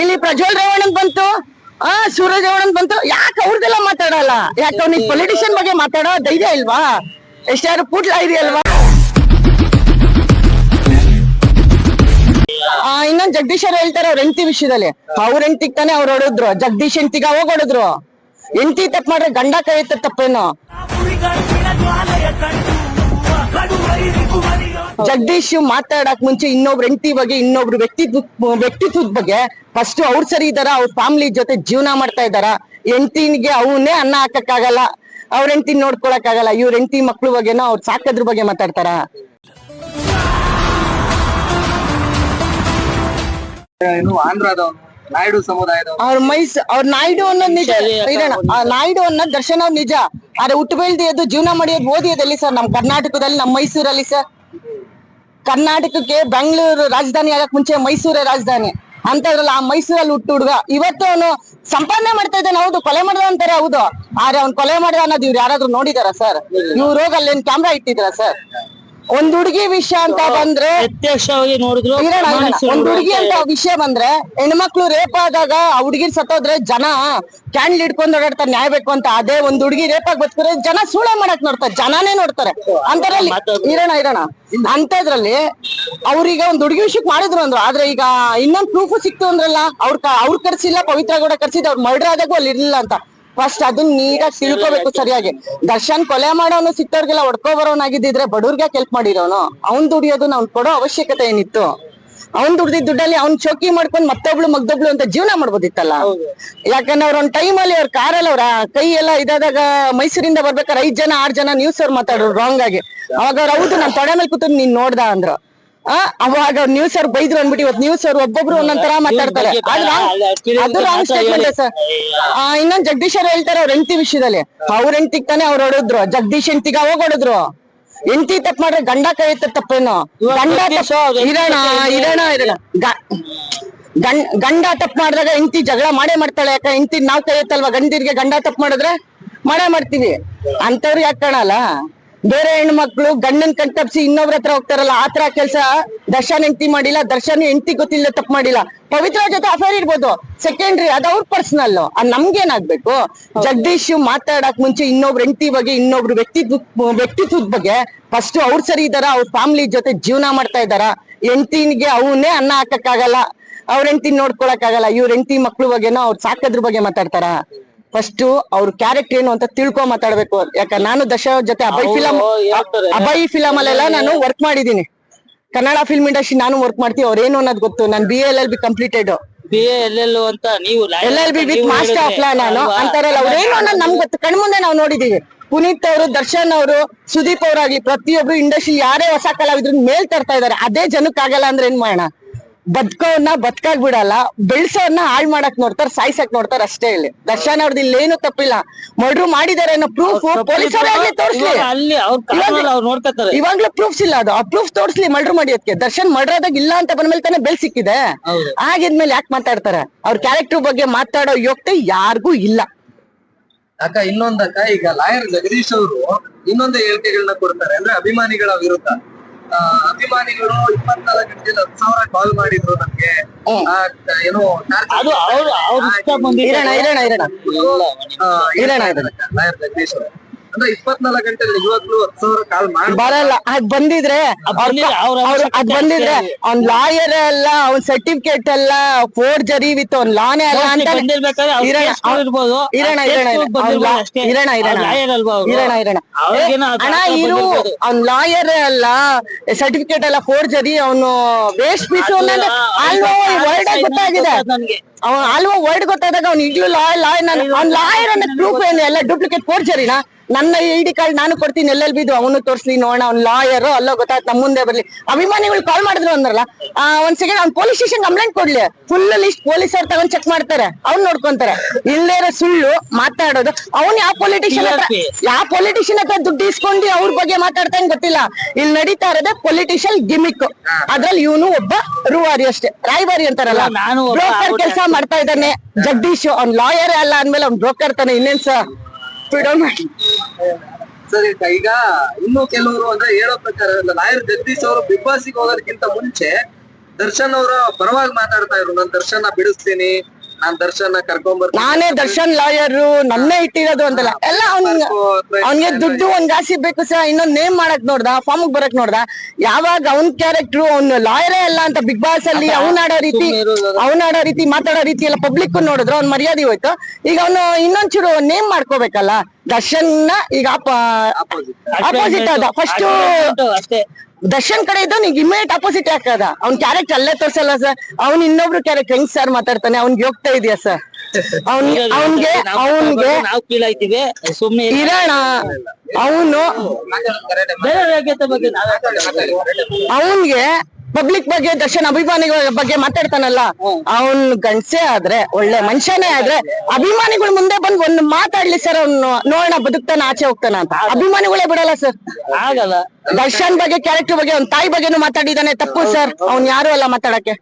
ಇಲ್ಲಿ ಪ್ರಜ್ವಲ್ ರೇವಣ್ಣನ್ ಬಂತು. ಆ, ಸೂರಜ್ ರೇವಣ್ಣನ್ ಬಂತು. ಯಾಕೆ ಅವ್ರದೆಲ್ಲ ಮಾತಾಡಲ್ಲ? ಯಾಕೆ ಅವ್ನಿಗೆ ಪೊಲಿಟಿಷಿಯನ್ ಬಗ್ಗೆ ಮಾತಾಡೋ ಧೈರ್ಯ ಇಲ್ವಾ? ಎಷ್ಟಾರು ಪುಟ್ಲ ಇದೆಯಲ್ವಾ? ಆ, ಇನ್ನೊಂದ್ ಜಗದೀಶ್ ಅವ್ರು ಹೇಳ್ತಾರೆ ಅವ್ರ ಹೆಂಡತಿ ವಿಷಯದಲ್ಲಿ. ಅವ್ರ ಹೆಂಡತಿಗ್ ತಾನೇ ಅವ್ರು ಹೊಡೆದ್ರು. ಜಗದೀಶ್ ಹೆಂಡತಿಗ ಅವಾಗ ಹೊಡೆದ್ರು. ಹೆಂಡತಿ ತಪ್ಪ ಮಾಡ್ರೆ ಗಂಡ ಕೈ ತಪ್ಪೇನೋ? ಜಗದೀಶ್ ಮಾತಾಡಕ್ ಮುಂಚೆ ಇನ್ನೊಬ್ರು ಹೆಂಡತಿ ಬಗ್ಗೆ ಇನ್ನೊಬ್ರು ವ್ಯಕ್ತಿತ್ವ ವ್ಯಕ್ತಿತ್ವದ ಬಗ್ಗೆ ಫಸ್ಟ್ ಅವ್ರು ಸರಿ ಇದಾರ ಅವ್ರ ಫ್ಯಾಮಿಲಿ ಜೊತೆ ಜೀವನ ಮಾಡ್ತಾ ಇದಾರ ಹೆಂಡತಿನಿಗೆ ಅವನ್ನೇ ಅನ್ನ ಹಾಕಕ್ಕಾಗಲ್ಲ. ಅವ್ರ ಹೆಂಡತಿ ನೋಡ್ಕೊಳಕ್ ಆಗಲ್ಲ ಇವ್ರ ಹೆಂಡತಿ ಮಕ್ಳು ಬಗ್ಗೆನೋ ಅವ್ರ ಸಾಕದ್ರ ಬಗ್ಗೆ ಮಾತಾಡ್ತಾರ? ಇನ್ನು ಆಂಧ್ರದವನು ನಾಯ್ಡು ಸಮುದಾಯದವನು ಅವ್ರ ಮೈಸ್ ಅವ್ರ ನಾಯ್ಡು ಅನ್ನೋದ್ ನಿಜ. ಇರೋಣ. ನಾಯ್ಡು ಅನ್ನೋದ್ ದರ್ಶನ ಅವ್ರ ನಿಜ. ಆದ್ರೆ ಹುಟ್ಟು ಬೆಳ್ದಿದ್ದು ಜೀವನ ಮಾಡಿಯೋದು ಓದಿಯೋದಲ್ಲಿ ಸರ್? ನಮ್ ಕರ್ನಾಟಕದಲ್ಲಿ ನಮ್ ಮೈಸೂರಲ್ಲಿ ಸರ್? ಕರ್ನಾಟಕಕ್ಕೆ ಬೆಂಗಳೂರು ರಾಜಧಾನಿ ಆಗಕ್ ಮುಂಚೆ ಮೈಸೂರೇ ರಾಜಧಾನಿ ಅಂತ ಇದ್ರಲ್ಲ, ಆ ಮೈಸೂರಲ್ಲಿ ಹುಟ್ಟು ಹುಡುಗ. ಇವತ್ತು ಅವನು ಸಂಪಾದನೆ ಮಾಡ್ತಾ ಇದ್ದಾನೆ, ಹೌದು, ಕೊಲೆ ಮಾಡಿದ ಅಂತಾರೆ, ಹೌದು. ಆದ್ರೆ ಅವ್ನ್ ಕೊಲೆ ಮಾಡಿದ ಅನ್ನೋದು ಇವ್ರು ಯಾರಾದ್ರೂ ನೋಡಿದಾರ, ಸರ್? ಇವ್ರು ಹೋಗಿ ಅಲ್ಲೇನ್ ಕ್ಯಾಮ್ರಾ ಇಟ್ಟಿದ್ರ, ಸರ್? ಒಂದ್ ಹುಡುಗಿ ವಿಷಯ ಅಂತ ಬಂದ್ರೆ ಪ್ರತ್ಯಕ್ಷವಾಗಿ ನೋಡಿದ್ರು. ಒಂದ್ ಹುಡುಗಿ ಅಂತ ವಿಷಯ ಬಂದ್ರೆ ಹೆಣ್ಮಕ್ಳು ರೇಪ್ ಆದಾಗ ಆ ಹುಡುಗಿ ಸತ್ತೋದ್ರೆ ಜನ ಕ್ಯಾಂಡಲ್ ಹಿಡ್ಕೊಂಡ್ ಓಡಾಡ್ತಾರೆ ನ್ಯಾಯ ಬೇಕು ಅಂತ. ಅದೇ ಒಂದ್ ಹುಡುಗಿ ರೇಪ್ ಆಗಿ ಬದುಕಿದ್ರೆ ಜನ ಸೂಳೆ ಮಾಡಕ್ ನೋಡ್ತಾರೆ ಜನನೇ ನೋಡ್ತಾರೆ. ಅಂತದ್ರಲ್ಲಿ ಇರೋಣ ಇರೋಣ. ಅಂತದ್ರಲ್ಲಿ ಅವ್ರೀಗ ಒಂದ್ ಹುಡುಗಿ ವಿಷಯಕ್ ಮಾಡಿದ್ರು ಅಂದ್ರು. ಆದ್ರೆ ಈಗ ಇನ್ನೊಂದ್ ಪ್ರೂಫ್ ಸಿಕ್ತು ಅಂದ್ರಲ್ಲ ಅವ್ರ ಅವ್ರ ಕರ್ಸಿಲ್ಲ ಪವಿತ್ರ ಕೂಡ ಕರ್ಸಿದ್ ಅವ್ರ ಮರ್ಡರ್ ಆದಾಗೂ ಅಲ್ಲಿ ಇರ್ಲಿಲ್ಲ ಅಂತ. ಫಸ್ಟ್ ಅದನ್ನ ನೀಟಾಗಿ ತಿಳ್ಕೋಬೇಕು ಸರಿಯಾಗಿ. ದರ್ಶನ್ ಕೊಲೆ ಮಾಡೋನು ಸಿಕ್ತವ್ರಿಗೆಲ್ಲ ಹೊಡ್ಕೊ ಬರೋನಾಗಿದ್ದಿದ್ರೆ ಬಡವ್ರಿಗೆ ಕೆಲ್ಪ್ ಮಾಡಿರೋನು. ಅವ್ನ್ ದುಡಿಯೋದು ಅವ್ನ್ ಕೊಡೋ ಅವಶ್ಯಕತೆ ಏನಿತ್ತು? ಅವ್ನ್ ದುಡ್ದಿದ್ ದುಡ್ಡಲ್ಲಿ ಅವ್ನ್ ಚೌಕಿ ಮಾಡ್ಕೊಂಡ್ ಮತ್ತೊಬ್ಳು ಮಗ್ದೊಬ್ಳು ಅಂತ ಜೀವನ ಮಾಡ್ಬೋದಿತ್ತಲ್ಲ? ಯಾಕಂದ್ರೆ ಅವ್ರ ಒಂದ್ ಟೈಮ್ ಅಲ್ಲಿ ಅವ್ರ ಕಾರಲ್ಲಿ ಅವ್ರ ಕೈ ಎಲ್ಲ ಇದಾದಾಗ ಮೈಸೂರಿಂದ ಬರ್ಬೇಕಾದ್ರೆ ಐದ್ ಜನ ಆರ್ ಜನ ನ್ಯೂಸ್ ಅವ್ರು ಮಾತಾಡೋರು ರಾಂಗ್ ಆಗಿ. ಅವಾಗ ಅವ್ರು ಹೌದು ನಾನ್ ತೊಡೆ ಮೇಲೆ ಕೂತು ನೀನ್ ನೋಡ್ದ ಅಂದ್ರು. ಅವಾಗ ನ್ಯೂಸ್ ಅವ್ರು ಬೈದ್ರು ಅನ್ಬಿಟ್ಟು ಇವತ್ತು ನ್ಯೂಸ್ ಅವ್ರು ಒಬ್ಬೊಬ್ರು ಒಂದೊಂದರ ತರ ಮಾತಾಡ್ತಾರೆ. ಅದು ರಾಂಗ್ ಸ್ಟೇಟ್ಮೆಂಟ್ ಸರ್? ಇನ್ನೊಂದ್ ಜಗದೀಶ್ ಅವ್ರು ಹೇಳ್ತಾರೆ ಅವ್ರ ಹೆಂಡತಿ ವಿಷಯದಲ್ಲಿ. ಅವ್ರ ಹೆಂಡತಿಗ್ ತಾನೇ ಅವ್ರು ಹೊಡೆದ್ರು. ಜಗದೀಶ್ ಹೆಂಡತಿಗ ಅವಾಗ ಹೊಡೆದ್ರು. ಹೆಂಡತಿ ತಪ್ಪ ಮಾಡ್ರೆ ಗಂಡ ಕೈ ತಪ್ಪೇನೋ? ಗಂಡ ಇರೋಣ ಇರೋಣ ಇರೋಣ. ಗಂಡ ತಪ್ಪ ಮಾಡಿದಾಗ ಹೆಂಡತಿ ಜಗಳ ಮಾಡೇ ಮಾಡ್ತಾಳೆ. ಯಾಕ ಹೆಂಡತಿ ನಾವ್ ಕೈ ಎತ್ತಲ್ವಾ? ಗಂಡಿರ್ಗೆ ಗಂಡ ತಪ್ಪ ಮಾಡಿದ್ರೆ ಮಾಡೇ ಮಾಡ್ತೀವಿ. ಅಂತವ್ರು ಯಾಕೆ ಕಾಣಲ್ಲ? ಬೇರೆ ಹೆಣ್ಮಕ್ಳು ಗಂಡನ್ ಕಣ್ ತಪ್ಸಿ ಇನ್ನೊಬ್ರ ಹತ್ರ ಹೋಗ್ತಾರಲ್ಲ ಆತರ ಕೆಲ್ಸ ದರ್ಶನ್ ಹೆಂಡತಿ ಮಾಡಿಲ್ಲ ದರ್ಶನ್ ಹೆಂಡತಿ ಗೊತ್ತಿಲ್ಲ ತಪ್ಪು ಮಾಡಿಲ್ಲ. ಪವಿತ್ರ ಜೊತೆ ಅಫೇರ್ ಇರ್ಬೋದು. ಸೆಕೆಂಡ್ರಿ ಅದ್ ಅವ್ರ ಪರ್ಸನಲ್ ಅದ್ ನಮ್ಗೇನಾಗ್ಬೇಕು? ಜಗದೀಶ್ ಮಾತಾಡಕ್ ಮುಂಚೆ ಇನ್ನೊಬ್ರು ಹೆಂಡತಿ ಬಗ್ಗೆ ಇನ್ನೊಬ್ರು ವ್ಯಕ್ತಿತ್ವ ವ್ಯಕ್ತಿತ್ವದ ಬಗ್ಗೆ ಫಸ್ಟ್ ಅವ್ರು ಸರಿ ಇದಾರ ಅವ್ರ ಫ್ಯಾಮಿಲಿ ಜೊತೆ ಜೀವನ ಮಾಡ್ತಾ ಇದಾರ ಹೆಂಡತಿನ್ಗೆ ಅವನ್ನೇ ಅನ್ನ ಹಾಕಕ್ಕಾಗಲ್ಲ. ಅವ್ರ ಹೆಂಡತಿ ನೋಡ್ಕೊಳಕ್ ಆಗಲ್ಲ ಇವ್ರ ಹೆಂಡತಿ ಮಕ್ಳು ಬಗ್ಗೆನೋ ಅವ್ರ ಸಾಕದ್ರ ಬಗ್ಗೆ ಮಾತಾಡ್ತಾರ? ಫಸ್ಟ್ ಅವ್ರ ಕ್ಯಾರೆಕ್ಟರ್ ಏನು ಅಂತ ತಿಳ್ಕೊ ಮಾತಾಡ್ಬೇಕು. ಯಾಕ ನಾನು ದಶ ಜೊತೆ ಅಭಯ್ ಫಿಲಂ. ಅಭಯ್ ಫಿಲಂ ಅಲ್ಲೆಲ್ಲ ನಾನು ವರ್ಕ್ ಮಾಡಿದೀನಿ ಕನ್ನಡ ಫಿಲ್ಮ್ ಇಂಡಸ್ಟ್ರಿ ನಾನು ವರ್ಕ್ ಮಾಡ್ತೀವಿ ಅವ್ರೇನು ಅನ್ನೋದು ಗೊತ್ತು. ನಾನು B L L B completed B ಅಂತ ನೀವು L L B with master of law ನಾನು ಅಂತಾರಲ್ಲ ಅವ್ರೇನು ಅನ್ನೋದು ನಮ್ಗೆ ಗೊತ್ತು. ಕಣ್ಮುಂದೆ ನಾವು ನೋಡಿದೀವಿ. ಪುನೀತ್ ಅವರು ದರ್ಶನ್ ಅವರು ಸುದೀಪ್ ಅವರಾಗ್ಲಿ ಪ್ರತಿಯೊಬ್ರು ಇಂಡಸ್ಟ್ರಿ ಯಾರೇ ಹೊಸ ಕಲಾವಿದ್ರ ಮೇಲ್ ತರ್ತಾ ಇದಾರೆ ಅದೇ ಜನಕ್ಕಾಗಲ್ಲ ಅಂದ್ರೆ ಏನ್ ಮಾಡೋಣ? ಬದುಕೋನ್ನ ಬದುಕಾಗ್ ಬಿಡಲ್ಲ. ಬೆಳ್ಸೋನ್ನ ಹಾಳ್ ಮಾಡಕ್ ನೋಡ್ತಾರ ಸಾಯ್ಸಕ್ ನೋಡ್ತಾರ ಅಷ್ಟೇ ಇಲ್ಲಿ. ದರ್ಶನ್ ಅವ್ರದ್ದು ಏನು ತಪ್ಪಿಲ್ಲ. ಮರ್ಡ್ರು ಮಾಡಿದಾರೆ ಅನ್ನೋ ಪ್ರೂಫ್ ಪೊಲೀಸ್ ತೋರ್ಸ್ಲಿ. ಅಲ್ಲಿ ಅವ್ರ ಕಾನೂನು ಅವ್ರು ನೋಡ್ಕೊತಾರೆ. ಇವಾಗ್ಲೂ ಪ್ರೂಫ್ಸ್ ಇಲ್ಲ ಅದು. ಆ ಪ್ರೂಫ್ ತೋರ್ಸ್ಲಿ ಮರ್ಡರ್ ಮಾಡಿಯೋದಕ್ಕೆ ದರ್ಶನ್ ಮರ್ಡರ್ ಆದಾಗ ಇಲ್ಲ ಅಂತ ಬಂದ್ಮೇಲೆ ತಾನೇ ಬೆಲ್ ಸಿಕ್ಕಿದೆ. ಹೌದು. ಆಗಿದ್ಮೇಲೆ ಯಾಕೆ ಮಾತಾಡ್ತಾರೆ? ಅವ್ರ ಕ್ಯಾರೆಕ್ಟರ್ ಬಗ್ಗೆ ಮಾತಾಡೋ ಯೋಗ್ಯತೆ ಯಾರಿಗೂ ಇಲ್ಲ. ಅಕ್ಕ ಇನ್ನೊಂದಕ್ಕ ಈಗ ಲಾಯರ್ ಜಗದೀಶ್ ಅವರು ಇನ್ನೊಂದು ಹೇಳಿಕೆಗಳನ್ನ ಕೊಡ್ತಾರೆ. ಅಂದ್ರೆ ಅಭಿಮಾನಿಗಳ ವಿರುದ್ಧ. ಅಭಿಮಾನಿಗಳು ಇಪ್ಪತ್ನಾಲ್ಕು ಗಂಟೆಯಲ್ಲಿ ಹತ್ತು ಸಾವಿರ ಕಾಲ್ ಮಾಡಿದ್ರು ನಮ್ಗೆ. ಏನೋ ಅದು ಅವ್ರು ಅವ್ರ ಇಷ್ಟ ಬಂದಿದೆ ಇರೋಣ ಇರೋಣ ಇರೋಣ. ಇರೋಣ ಅಂದ್ರೆ ಇಪ್ಪತ್ನಾಲ್ಕು ಗಂಟೆಯಲ್ಲಿ ನಿಜವಾಗ್ಲೂ ಹತ್ತು ಸಾವಿರ ಕಾಲ್ ಮಾಡಿ ಬರಲ್ಲ ಅದ್ ಬಂದಿದ್ರೆ ಬಂದಿದ್ರೆ ಅವ್ರ ಅವ್ರು ಅದ್ ಬಂದಿದ್ರೆ ಅವ್ನ್ ಲಾಯರ್ ಅಲ್ಲ ಅವ್ನ್ ಸರ್ಟಿಫಿಕೇಟ್ ಅಲ್ಲ ಫೋರ್ಜರಿ ವಿತ್ ಅವ್ನ್ ಲಾನೇ ಅಲ್ಲ ಅಂತ ಇರೋಣ. ಇರೋಣ ಇರೋಣ ಇರೋಣ. ಅಣ್ಣ ಇರು. ಅವ್ನ್ ಲಾಯರ್ ಅಲ್ಲ ಸರ್ಟಿಫಿಕೇಟ್ ಅಲ್ಲ ಫೋರ್ಜರಿ ಅವನು ವೇಸ್ಟ್ ಪೀಸ್ ಅಲ್ವೋ ವರ್ಡ್ ಗೊತ್ತಾಗಿದೆ. ನನ್ಗೆ. ಅವ್ನ್ ಅಲ್ವಾ ವರ್ಡ್ ಗೊತ್ತಾದಾಗ ಅವ್ನು ಈಗಲೂ ಲಾಯ್ ಲಾಯ್ ನಾನು ಅವ್ನ್ ಲಾಯರ್ ಅನ್ನೋ ಪ್ರೂಫ್ ಏನು? ಎಲ್ಲ ಡೂಪ್ಲಿಕೇಟ್ ಫೋರ್ಜರಿನಾ ನನ್ನ ಐಡಿ ಕಾರ್ಡ್ ನಾನು ಕೊಡ್ತೀನಿ ಎಲ್ಲೆಲ್ಲಿ ಬಿದ್ದು ಅವನು ತೋರಿಸ್ಲಿ ನೋಡೋಣ ಅವ್ನು ಲಾಯರ್ ಅಲ್ಲೋ ಗೊತ್ತಾಯ್ತು ನಮ್ಮ ಮುಂದೆ ಬರ್ಲಿ. ಅಭಿಮಾನಿಗಳು ಕಾಲ್ ಮಾಡಿದ್ರು ಅಂದ್ರಲ್ಲ ಒಂದ್ ಸೆಕೆಂಡ್ ಅವ್ನು ಪೊಲೀಸ್ ಸ್ಟೇಷನ್ ಕಂಪ್ಲೇಂಟ್ ಕೊಡ್ಲಿ. ಫುಲ್ ಲಿಸ್ಟ್ ಪೊಲೀಸರು ತಗೊಂಡ್ ಚೆಕ್ ಮಾಡ್ತಾರೆ ಅವ್ನು ನೋಡ್ಕೊಂತಾರೆ. ಇಲ್ಲೇ ಇರೋ ಸುಳ್ಳು ಮಾತಾಡೋದು. ಅವ್ನ್ ಯಾವ ಪೊಲಿಟಿಷಿಯನ್ ಹತ್ರ. ಯಾವ ಪೊಲಿಟಿಷಿಯನ್ ಹತ್ರ ದುಡ್ಡು ಇಸ್ಕೊಂಡು ಅವ್ರ ಬಗ್ಗೆ ಮಾತಾಡ್ತಾನೆ ಗೊತ್ತಿಲ್ಲ. ಇಲ್ಲಿ ನಡೀತಾ ಇರೋದೇ ಪೊಲಿಟಿಷಿಯನ್ ಗಿಮಿಕ್ ಅದ್ರಲ್ಲಿ ಇವನು ಒಬ್ಬ ರೂವಾರಿ ಅಷ್ಟೇ. ರಾಯಭಾರಿ ಅಂತಾರಲ್ಲ. ಬ್ರೋಕರ್ ಕೆಲಸ ಮಾಡ್ತಾ ಇದ್ದಾನೆ ಜಗದೀಶ್. ಅವ್ನ್ ಲಾಯರ್ ಅಲ್ಲ ಅಂದ್ಮೇಲೆ ಅವ್ನ್ ಬ್ರೋಕರ್ ತಾನೆ ಇನ್ನೇನ್ ಫ್ರೀಡಮ್ ಸರಿ ಈಗ ಇನ್ನು ಕೆಲವರು ಅಂದ್ರೆ ಹೇಳೋ ಪ್ರಕಾರ ಲಾಯರ್ ಜಗದೀಶ್ ಅವರು ಬಿಗ್ ಬಾಸ್ ಹೋಗೋದಕ್ಕಿಂತ ಮುಂಚೆ ದರ್ಶನ್ ಅವರ ಪರವಾಗಿ ಮಾತಾಡ್ತಾ ಇದ್ರು. ನಾನ್ ದರ್ಶನ ಬಿಡಿಸ್ತೀನಿ ನಾನ್ ದರ್ಶನ ಕರ್ಕೊಂಡ್ ಬರ್ತೀನಿ. ನಾನೇ ದರ್ಶನ್ ಲಾಯರ್ ನನ್ನೇ ಇಟ್ಟಿರೋದು ಅಂತಲ್ಲ. ಎಲ್ಲ ಅವ್ನ್ ಅವ್ನಿಗೆ ದುಡ್ಡು ಒಂದ್ ಜಾಸ್ತಿ ಬೇಕು ಸರ್ ಇನ್ನೊಂದ್ ನೇಮ್ ಮಾಡಕ್ ನೋಡ್ದ ಫಾರ್ಮ್ ಬರಕ್ ನೋಡ್ದ. ಯಾವಾಗ ಅವ್ನ್ ಕ್ಯಾರೆಕ್ಟರ್ ಅವ್ನ್ ಲಾಯರೇ ಅಲ್ಲ ಅಂತ ಬಿಗ್ ಬಾಸ್ ಅಲ್ಲಿ ಅವ್ನ್ ಆಡೋ ರೀತಿ ಅವ್ನ್ ಆಡೋ ರೀತಿ ಮಾತಾಡೋ ರೀತಿ ಎಲ್ಲ ಪಬ್ಲಿಕ್ ನೋಡಿದ್ರು ಅವ್ನ್ ಮರ್ಯಾದೆ ಹೋಯ್ತು. ಈಗ ಅವನು ಇನ್ನೊಂಚೂರು ನೇಮ್ ಮಾಡ್ಕೋಬೇಕಲ್ಲ? ದರ್ಶನ್ನ ಈಗ ಅಪೋಸಿಟ್ ಅದ ಫಸ್ಟ್ ಅಷ್ಟೇ. ದರ್ಶನ್ ಕಡೆ ಇದ್ದ ನೀವು ಇಮಿಡಿಯೇಟ್ ಅಪೋಸಿಟ್ ಯಾಕದ ಅವ್ನ್ ಕ್ಯಾರೆಕ್ಟರ್ ಅಲ್ಲೇ ತೋರ್ಸಲ್ಲ ಸರ್ ಅವ್ನ್ ಇನ್ನೊಬ್ರು ಕ್ಯಾರೆಕ್ಟರ್ ಹೆಂಗ್ ಸರ್ ಮಾತಾಡ್ತಾನೆ? ಅವ್ನ್ಗೆ ಹೋಗ್ತಾ ಇದೆಯಾ ಸರ್ ಅವ್ನ್ ಅವ್ನ್ಗೆ ಅವ್ನ್ಗೆ ನಾವು ಕೀಳಾಯ್ತೀವಿ ಸುಮ್ನೆ ಇರು. ಇರೋಣ. ಅವನು ಅವನ್ಗೆ ಪಬ್ಲಿಕ್ ಬಗ್ಗೆ ದರ್ಶನ್ ಅಭಿಮಾನಿಗಳ ಬಗ್ಗೆ ಮಾತಾಡ್ತಾನಲ್ಲ ಅವನ್ ಗಂಡ್ಸೆ ಆದ್ರೆ ಒಳ್ಳೆ ಮನುಷ್ಯನೇ ಆದ್ರೆ ಅಭಿಮಾನಿಗಳು ಮುಂದೆ ಬಂದು ಒಂದ್ ಮಾತಾಡ್ಲಿ ಸರ್ ಅವ್ನು ನೋಡೋಣ ಬದುಕ್ತಾನ ಆಚೆ ಹೋಗ್ತಾನ ಅಂತ. ಅಭಿಮಾನಿಗಳೇ ಬಿಡಲ್ಲ ಸರ್ ಆಗಲ್ಲ. ದರ್ಶನ್ ಬಗ್ಗೆ ಕ್ಯಾರೆಕ್ಟರ್ ಬಗ್ಗೆ ಅವ್ನ ತಾಯಿ ಬಗ್ಗೆನು ಮಾತಾಡಿದಾನೆ ತಪ್ಪು ಸರ್ ಅವ್ನ್ ಯಾರು ಅಲ್ಲ ಮಾತಾಡಕ್ಕೆ.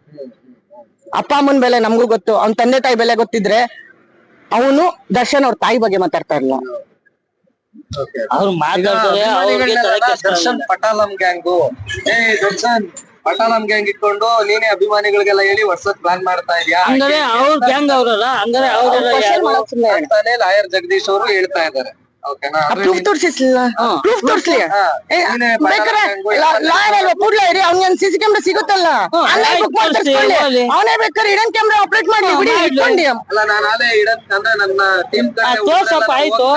ಅಪ್ಪ ಅಮ್ಮನ ಬೆಲೆ ನಮಗೂ ಗೊತ್ತು. ಅವ್ನ ತಂದೆ ತಾಯಿ ಬೆಲೆ ಗೊತ್ತಿದ್ರೆ ಅವನು ದರ್ಶನ್ ಅವ್ರ ತಾಯಿ ಬಗ್ಗೆ ಮಾತಾಡ್ತಾ ಇರ್ಲ ಅವ್ರು ಮಾತಾಡ್ತಾರೆ. ದರ್ಶನ್ ಪಟಾಲಂ ಗ್ಯಾಂಗು ಏ ದರ್ಶನ್ ಪಟಾಲಂ ಗ್ಯಾಂಗ್ ಇಟ್ಕೊಂಡು ನೀನೇ ಅಭಿಮಾನಿಗಳಿಗೆಲ್ಲ ಹೇಳಿ ವರ್ಷಕ್ ಪ್ಲಾನ್ ಮಾಡ್ತಾ ಇದೀಯಾ? ಹಂಗಾರೆ ಅವ್ರ ಗ್ಯಾಂಗ್ ಅವ್ರಲ್ಲ ಅಂದ್ರೆ ಅವ್ರೆಲ್ಲ ಯಾರು? ಅಂತಾನೆ ಲಾಯರ್ ಜಗದೀಶ್ ಅವರು ಹೇಳ್ತಾ ಇದ್ದಾರೆ. ಪ್ರೂಫ್ ತೋರ್ಸಿಸ್ಲಿಲ್ಲ ಪ್ರೂಫ್ ತೋರ್ಸ್ಲಿ. ಲಾಯರ್ ಅಲ್ವಾ? ಕೂಡ್ಲೇ ಇರಿ ಕ್ಯಾಮ್ರಾ ಸಿಗುತ್ತಲ್ಲ? ಅಲ್ಲೇ ಬುಕ್. ಅವನೇ ಬೇಕಾದ್ರೆ ಇಡನ್ ಕ್ಯಾಮ್ರಾ ಆಪರೇಟ್ ಮಾಡಿ ಬಿಡಿ ಇಟ್ಕೊಂಡಿ. ಅಲ್ಲ ನಾನು ಅದೇ ಇಡಕ್ ಅಂದ್ರೆ ನನ್ನ ಟೀಮ್ ಆ, ತೋರ್ಸಪ್ಪ, ಆಯ್ತು.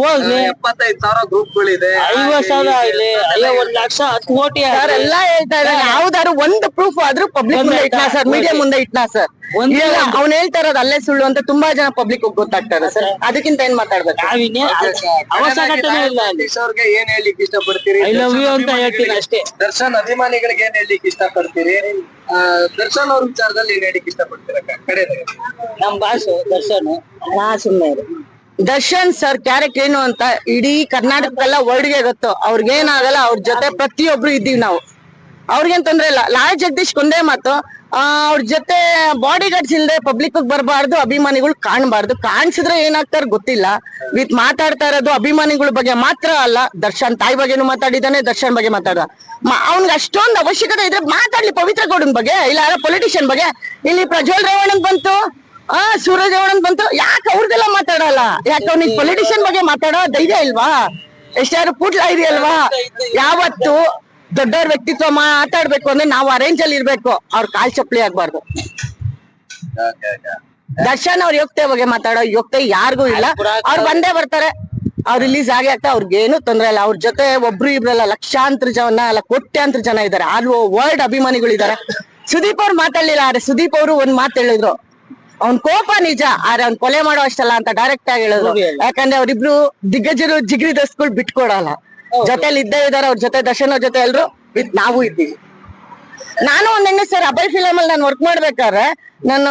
ಹೋಗ್ಲಿ. ಎಪ್ಪತ್ತೈದು ಸಾವಿರ ಗ್ರೂಪ್ಗಳಿದೆ ಐವತ್ ಸಾವಿರ ಆಗ್ಲಿ. ಅಯ್ಯೋ ಒಂದ್ ಲಕ್ಷ ಹತ್ತು ಕೋಟಿ ಸರ್ ಎಲ್ಲ ಹೇಳ್ತಾ ಯಾವ್ದಾದ್ರು ಒಂದು ಪ್ರೂಫ್ ಆದ್ರೂ ಪಬ್ಲಿಕ್ ಮುಂದೆ ಇಟ್ನಾ ಸರ್ ಮೀಡಿಯಾ ಮುಂದೆ ಇಟ್ನಾ ಸರ್ ಅವ್ನ್ ಹೇಳ್ತಾ ಇರೋದು ಅಲ್ಲೇ ಸುಳ್ಳು ಅಂತ ತುಂಬಾ ಜನ ಪಬ್ಲಿಕ್ ಗೊತ್ತಾಗ್ತಾರೆ ಸರ್. ಅದಕ್ಕಿಂತ ಏನ್ ಮಾತಾಡ್ಬೇಕು? ನಾವಿನ್ನೇ ಇಲ್ಲ ಅವ್ರಿಗೆ ಏನ್ ಹೇಳಿಕ್ ಇಷ್ಟಪಡ್ತೀರಿ? ಪಡ್ತೀರಿ love ದರ್ಶನ್ you ಅಂತ ಹೇಳ್ತೀನಿ ಅಷ್ಟೇ. ದರ್ಶನ್ ಅಭಿಮಾನಿಗಳಿಗೆ ಏನ್ ಹೇಳಿಕ್ ಇಷ್ಟ ಪಡ್ತೀರಿ ದರ್ಶನ್ ಅವ್ರ ವಿಚಾರದಲ್ಲಿ ಏನ್ ಇಷ್ಟ ಇಷ್ಟಪಡ್ತೀರ? ಕಡೆ ನಮ್ ಬಾಸು ದರ್ಶನ್ ನಾ ಸುಮ್ಮನೆ ದರ್ಶನ್ ಸರ್ ಕ್ಯಾರೆಕ್ಟರ್ ಏನು ಅಂತ ಇಡೀ ಕರ್ನಾಟಕಕ್ಕೆಲ್ಲ ವರ್ಡ್ಗೆ ಗೊತ್ತು. ಅವ್ರಿಗೇನಾಗಲ್ಲ ಅವ್ರ ಜೊತೆ ಪ್ರತಿಯೊಬ್ರು ಇದ್ದೀವಿ ನಾವು. ಅವ್ರಿಗೇನ್ ತೊಂದ್ರೆ ಇಲ್ಲ. ಲಾಲ್ ಜಗದೀಶ್ ಒಂದೇ ಮಾತು. ಅವ್ರ ಜೊತೆ ಬಾಡಿ ಗಾರ್ಡ್ಸ್ ಇಲ್ದೆ ಪಬ್ಲಿಕ್ ಬರಬಾರ್ದು, ಅಭಿಮಾನಿಗಳು ಕಾಣಬಾರ್ದು. ಕಾಣಿಸಿದ್ರೆ ಏನಾಗ್ತಾರ ಗೊತ್ತಿಲ್ಲ. ವಿತ್ ಮಾತಾಡ್ತಾ ಇರೋದು ಅಭಿಮಾನಿಗಳ ಬಗ್ಗೆ ಮಾತ್ರ ಅಲ್ಲ. ದರ್ಶನ್ ತಾಯಿ ಬಗ್ಗೆನೂ ಮಾತಾಡಿದಾನೆ ದರ್ಶನ್ ಬಗ್ಗೆ ಮಾತಾಡ ಅವ್ನ್ಗೆ ಅಷ್ಟೊಂದು ಅವಶ್ಯಕತೆ ಇದ್ರೆ ಮಾತಾಡ್ಲಿ ಪವಿತ್ರ ಗೌಡನ್ ಬಗ್ಗೆ, ಇಲ್ಲ ಯಾರೋ ಪೊಲಿಟಿಷಿಯನ್ ಬಗ್ಗೆ. ಇಲ್ಲಿ ಪ್ರಜ್ವಲ್ ರೇವಣ್ಣನ್ ಬಂತು. ಆ, ಸೂರಜ್ ರೇವಣ್ಣನ್ ಬಂತು. ಯಾಕೆ ಅವ್ರದೆಲ್ಲ ಮಾತಾಡಲ್ಲ? ಯಾಕೆ ಅವ್ನಿಗೆ ಪೊಲಿಟಿಷಿಯನ್ ಬಗ್ಗೆ ಮಾತಾಡೋ ಧೈರ್ಯ ಇಲ್ವಾ? ಎಷ್ಟಾರು ಪುಟ್ಲ ಇದೆಯಲ್ವಾ? ಯಾವತ್ತು ದೊಡ್ಡವ್ರ ವ್ಯಕ್ತಿತ್ವ ಮಾತಾಡ್ಬೇಕು ಅಂದ್ರೆ ನಾವು ಅರೇಂಜ್ ಅಲ್ಲಿ ಇರ್ಬೇಕು. ಅವ್ರ ಕಾಲ್ ಚಪ್ಪಲಿ ಆಗ್ಬಾರ್ದು. ದರ್ಶನ್ ಅವ್ರ ಯೋಗ್ಯತೆ ಬಗ್ಗೆ ಮಾತಾಡೋ ಯೋಗ್ಯತೆ ಯಾರಿಗೂ ಇಲ್ಲ. ಅವ್ರು ಬಂದೇ ಬರ್ತಾರೆ. ಅವ್ರು ರಿಲೀಸ್ ಆಗಿ ಆಗ್ತಾ ಅವ್ರಿಗೇನು ತೊಂದ್ರೆ ಇಲ್ಲ. ಅವ್ರ ಜೊತೆ ಒಬ್ರು ಇಬ್ರಲ್ಲ ಲಕ್ಷಾಂತರ ಜನ ಅಲ್ಲ ಕೋಟ್ಯಾಂತರ ಜನ ಇದಾರೆ ಆರು ವರ್ಲ್ಡ್ ಅಭಿಮಾನಿಗಳಿದ್ದಾರೆ ಸುದೀಪ್ ಅವ್ರು ಮಾತಾಡ್ಲಿಲ್ಲ ಆದ್ರೆ ಸುದೀಪ್ ಅವರು ಒಂದ್ ಮಾತು ಹೇಳಿದ್ರು. ಅವ್ನ್ ಕೋಪ ನಿಜ ಆದ್ರೆ ಅವ್ನ್ ಕೊಲೆ ಮಾಡೋ ಅಷ್ಟಲ್ಲ ಅಂತ ಡೈರೆಕ್ಟ್ ಆಗಿ ಹೇಳಿದ್ರು. ಯಾಕಂದ್ರೆ ಅವ್ರಿಬ್ರು ದಿಗ್ಗಜರು ಜಿಗ್ರಿ ದಸ್ಗಳು ಬಿಟ್ಕೊಡಲ್ಲ. ಜೊತೆಲಿ ಇದ್ದೇ ಇದಾರೆ ಅವ್ರ ಜೊತೆ ದರ್ಶನ್ ಅವ್ರ ಜೊತೆ ಎಲ್ರು? ಇದ್ ನಾವು ಇದ್ದೀವಿ. ನಾನು ಒಂದ್ ಸರ್ ಅಬೈ ಫಿಲಮ್ ಅಲ್ಲಿ ನಾನು ವರ್ಕ್ ಮಾಡ್ಬೇಕಾದ್ರೆ ನಾನು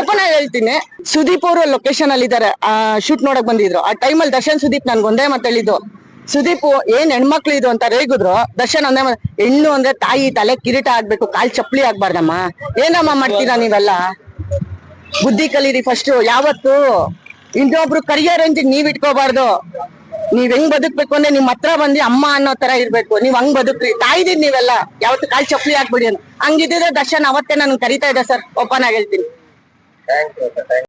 ಓಪನ್ ಆಗಿ ಹೇಳ್ತೀನಿ. ಸುದೀಪ್ ಅವರು ಲೊಕೇಶನ್ ಅಲ್ಲಿ ಇದಾರೆ ಶೂಟ್ ನೋಡಕ್ ಬಂದಿದ್ರು. ಆ ಟೈಮ್ ಅಲ್ಲಿ ದರ್ಶನ್ ಸುದೀಪ್ ನನ್ಗೆ ಒಂದೇ ಮಾತು ಹೇಳಿದ್ದು. ಸುದೀಪ್ ಏನ್ ಹೆಣ್ಮಕ್ಳು ಇದು ಅಂತ ರೇಗಿದ್ರು. ದರ್ಶನ್ ಒಂದೇ ಹೆಣ್ಣು ಅಂದ್ರೆ ತಾಯಿ ತಲೆ ಕಿರೀಟ ಆಗ್ಬೇಕು ಕಾಲ್ ಚಪ್ಪಲಿ ಆಗ್ಬಾರ್ದಮ್ಮ. ಏನಮ್ಮ ಮಾಡ್ತೀರಾ ನೀವೆಲ್ಲ? ಬುದ್ಧಿ ಕಲೀರಿ ಫಸ್ಟ್ ಯಾವತ್ತು? ಇನ್ನೊಬ್ರು ಕರಿಯರ್ ಅಂತ ನೀವ್ ಇಟ್ಕೋಬಾರ್ದು. ನೀವ್ ಹೆಂಗ್ ಬದುಕ್ಬೇಕು ಅಂದ್ರೆ ನಿಮ್ ಹತ್ರ ಬಂದಿ ಅಮ್ಮ ಅನ್ನೋ ತರ ಇರ್ಬೇಕು. ನೀವ್ ಹಂಗ್ ಬದುಕ್ರಿ. ತಾಯಿದೀರ್ ನೀವೆಲ್ಲ. ಯಾವತ್ತು ಕಾಲ್ ಚಪ್ಪಲಿ ಹಾಕ್ಬಿಡಿ ಅಂತ. ಹಂಗಿದ್ರೆ ದರ್ಶನ್ ಅವತ್ತೇ ನನ್ ಕರಿತಾ ಇದೆ ಸರ್. ಓಪನ್ ಆಗಿ ಹೇಳ್ತೀನಿ.